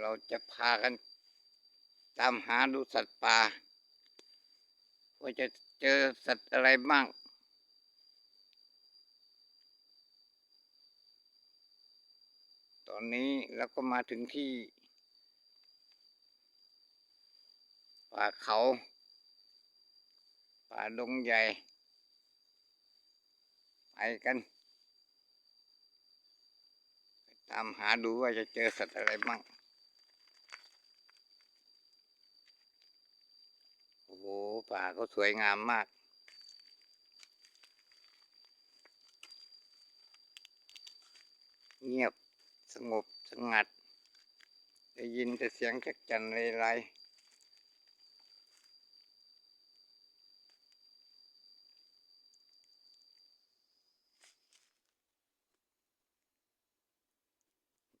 เราจะพากัน ตามหาดูสัตว์ป่าว่าจะเจอสัตว์อะไรบ้าง ตอนนี้เราก็มาถึงที่ ป่าเขา ป่าดงใหญ่ ไปกันตามหาดูว่าจะเจอสัตว์อะไรบ้าง โป่าก็สวยงามมาก เงียบสงบสงัด ได้ยินแต่เสียงจักจันไรไร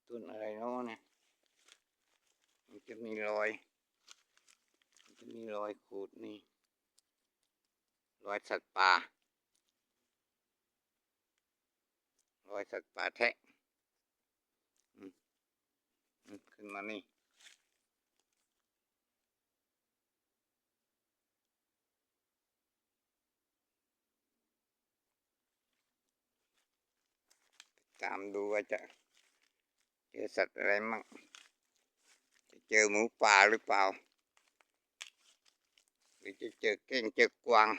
ต้นอะไรเนาะเนี่ย มันจะมีรอยมันจะมีรอยขูดนี่ รอยสัตว์ป่ารอยสัตว์ป่าแทะขึ้นมานี่ตามดูว่าจะเจอสัตว์อะไรมั่งจะเจอหมูป่าหรือเปล่า หรือจะเจอเก้งเจอกวาง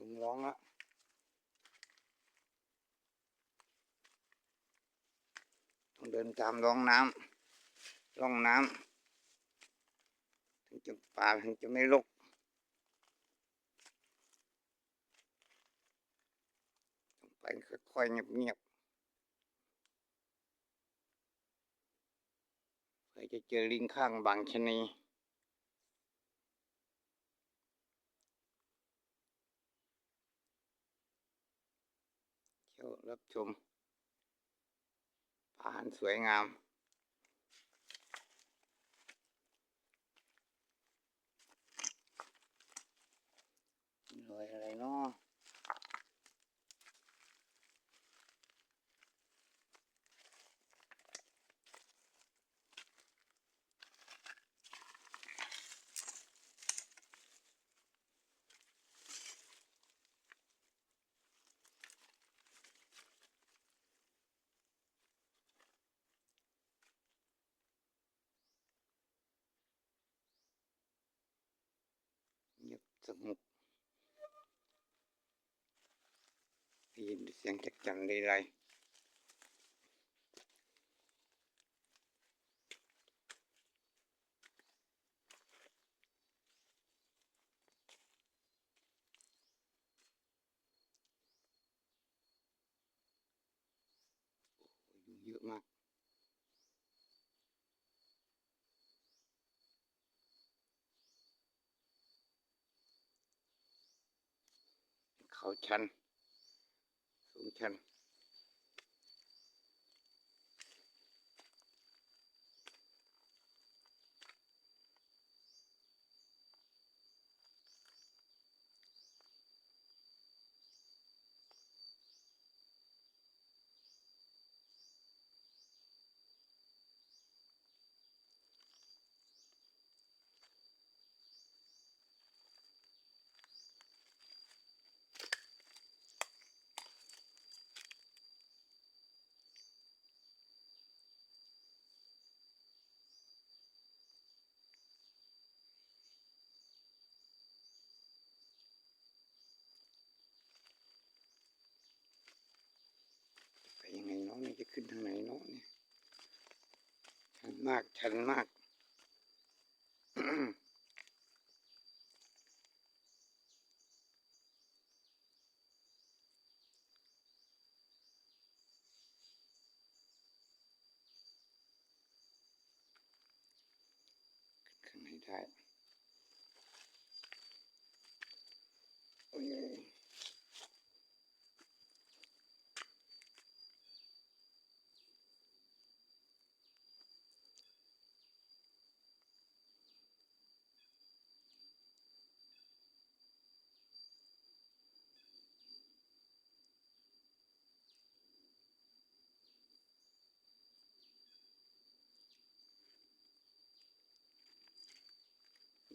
ลุ งร้องละต้องเดินตามร่องน้ำร่องน้ำถึงจะป่าถึงจะไม่รกต้องไปค่อยๆเงียบๆเพื่อจะเจอลิงข้างบางชนีเที่ยว รับชมผ่านสวยงาม รอยอะไรเนาะ สงบได้ยินเสียงจักจันไรไรเยอะมาก เขาชัน สูงชัน ไปยังไงเนาะเนี่ยจะขึ้นทางไหนเนาะเนี่ยชัน มากชันมาก ขึ้นข้ได้โอ้ย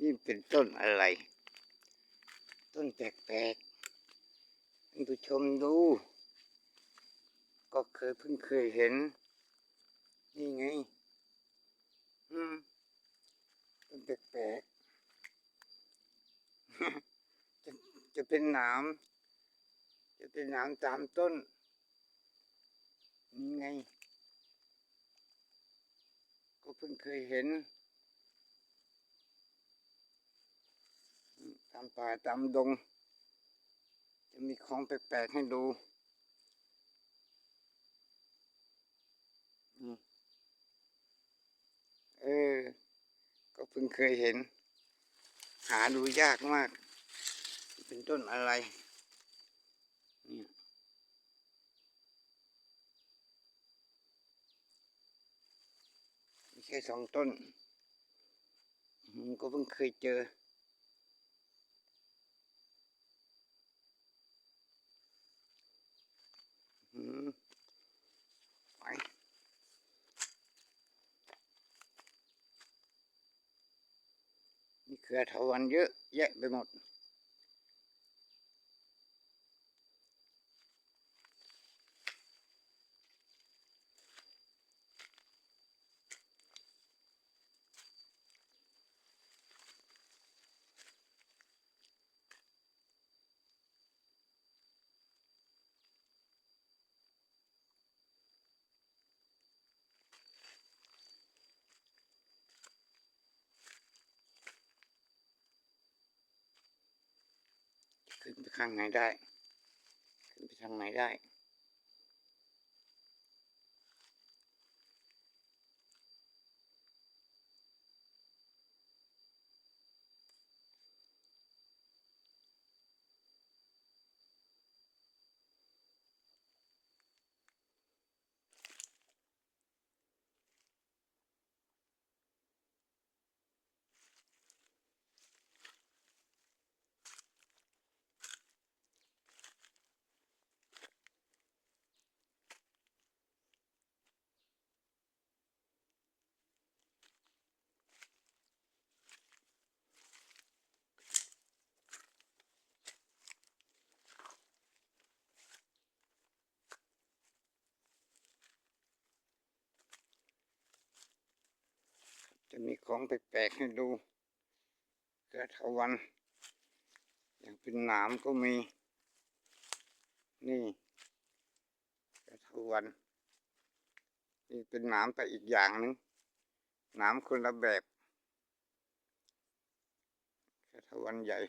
นี่เป็นต้นอะไร ต้นแปลกๆท่านผู้ชมดู ก็เคยเพิ่งเคยเห็น นี่ไง อืมต้นแปลกๆจะจะเป็นหนามจะเป็นหนามตามต้น นี่ไง ก็เพิ่งเคยเห็น ตามป่าตามดง จะมีของแปลกๆให้ดูเออ ก็เพิ่งเคยเห็น หาดูยากมาก เป็นต้นอะไรเนี่ยมีแค่สองต้น ก็เพิ่งเคยเจอมไปมี เครือเถาวันเยอะแยะไปหมด ขึ้นไปข้างไหนได้ ขึ้นไปทางไหนได้ จะมี ของแปลกๆให้ดูเครือเถาวันอย่างเป็นหนามก็มี นี่เครือเถาวันนี่เป็นหนามแต่อีกอย่างหนึ่งหนามคนละแบบเครือเถาวันใหญ่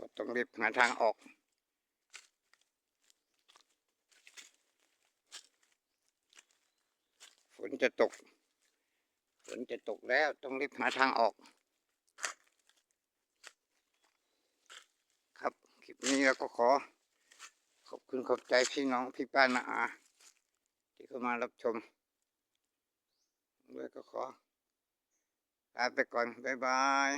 ก็ต้องรีบหาทางออก ฝนจะตก ฝนจะตกแล้วต้องรีบหาทางออก ครับ คลิปนี้เราก็ขอ ขอบคุณขอบใจพี่น้องพี่ป้านาอาที่เข้ามารับชมด้วยก็ขอลาไปก่อน บ๊ายบาย